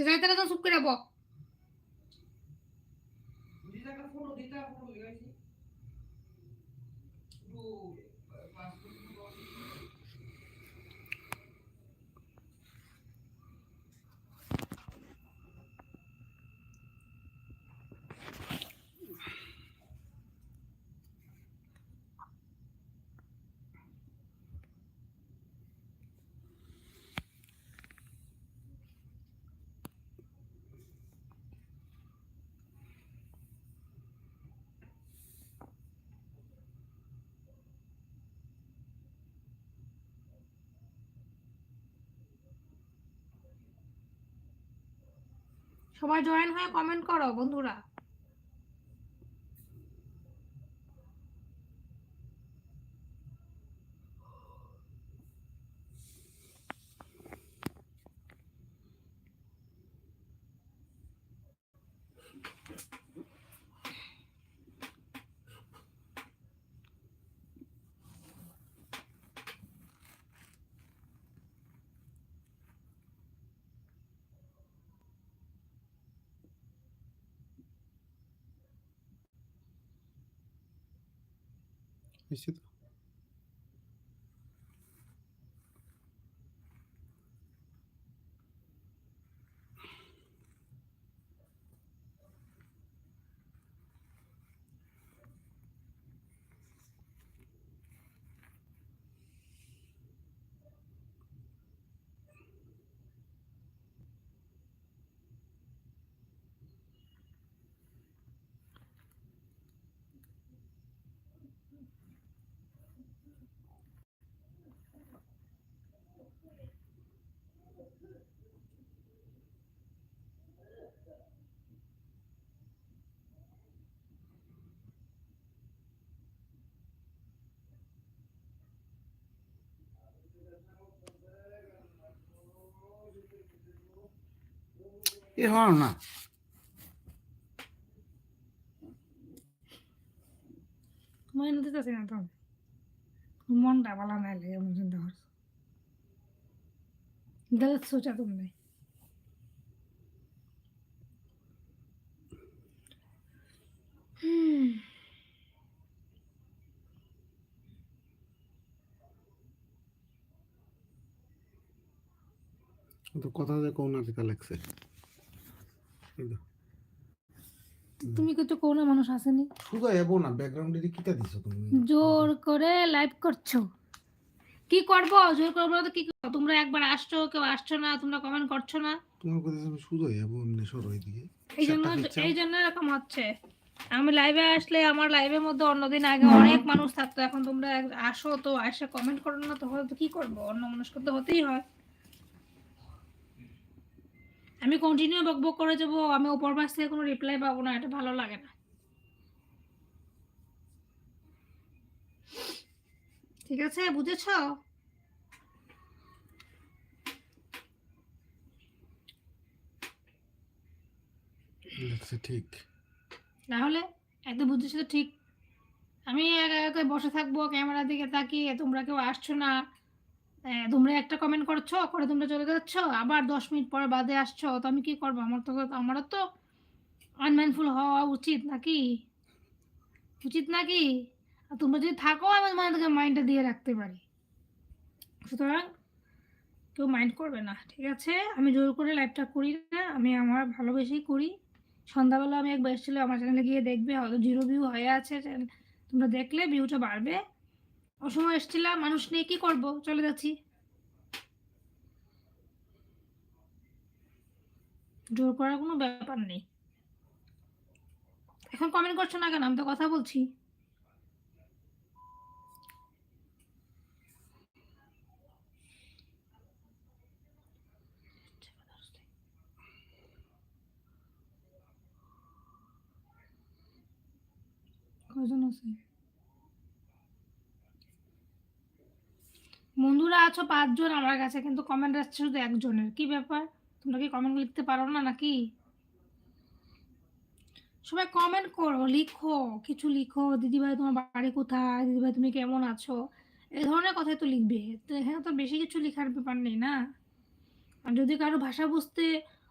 যে তারা তো চুপ করে বক সবাই জয়েন হয়ে কমেন্ট করো বন্ধুরা। হয়েছে তো এ হয় না। মনে দিতেছি না তো। মনটা ভালো নাই লাগে এমন চিন্তা করছ গলত সোচা তুমি হুম তো কথা যে কোন আজকাল লাগছে। তুমি কিছু কোনো মানুষ আসেনি শুধু এবো না ব্যাকগ্রাউন্ডে কিটা দিছো তুমি? জোর করে লাইভ করছ। কি করব? জোর করব তো কি তোমরা একবার আসছো কেউ আসছো না তোমরা কমেন্ট করছ না। তোমার কথা আমি শুধু এবো এমনি সরো এই জন্য এই জন্য এরকম হচ্ছে। আমি লাইভে আসলে আমার লাইভের মধ্যে অন্যদিন আগে অনেক মানুষ থাকতো। এখন তোমরা আসো তো আসে কমেন্ট করো না তো তো কি করব? অন্য মানুষ তো হতেই হয়। আমি কন্টিনিউ বকবক করে যাব আমি উপর পাশ থেকে কোনো রিপ্লাই পাবো না এটা ভালো লাগে না। ঠিক আছে বুঝেছ? ঠিক। না হলে একদম বুঝেছ তো ঠিক। আমি একা একা বসে থাকব ক্যামেরার দিকে তাকিয়ে তোমরা কেউ আসছো না। তোমরা একটা কমেন্ট করছ, করে তোমরা চলে যাচ্ছ, আবার দশ মিনিট পর বাদে আসছো, তো আমি কি করব? আমার তো, আমারও তো আনমাইন্ডফুল হওয়া উচিত নাকি? উচিত নাকি? আর তোমরা যদি থাকো, আমি তোমাদেরকে মাইন্ডটা দিয়ে রাখতে পারি। সুতরাং কেউ মাইন্ড করবে না, ঠিক আছে? আমি জোর করে লাইভটা করি না, আমি আমার ভালোবেসেই করি। সন্ধ্যাবেলা আমি একবার এসেছিল, আমার চ্যানেলে গিয়ে দেখবে, হয়তো জিরো ভিউ হয়ে আছে তোমরা দেখলে ভিউটা বাড়বে। অসময় এসেছিলাম, মানুষ নিয়ে কি করব? চলে যাচ্ছি। জোর করার কোনো ব্যাপার নেই। এখন কমেন্ট করছ না কেন? আমি তো কথা বলছি। কজন আছে? বন্ধুরা আছো পাঁচজন আমার কাছে, কিন্তু কমেন্ট আসছে শুধু একজনের। কি ব্যাপার? তোমরা কি কমেন্ট লিখতে পারো না নাকি? সবাই কমেন্ট করো, লিখো, কিছু লিখো। দিদিভাই, তোমার বাড়ি কোথায়? দিদিভাই, তুমি কেমন আছো? এই ধরনের কথাই তো লিখবে। তো এখানে তো বেশি কিছু লেখার ব্যাপার নেই না? আর যদি কারও ভাষা বুঝতে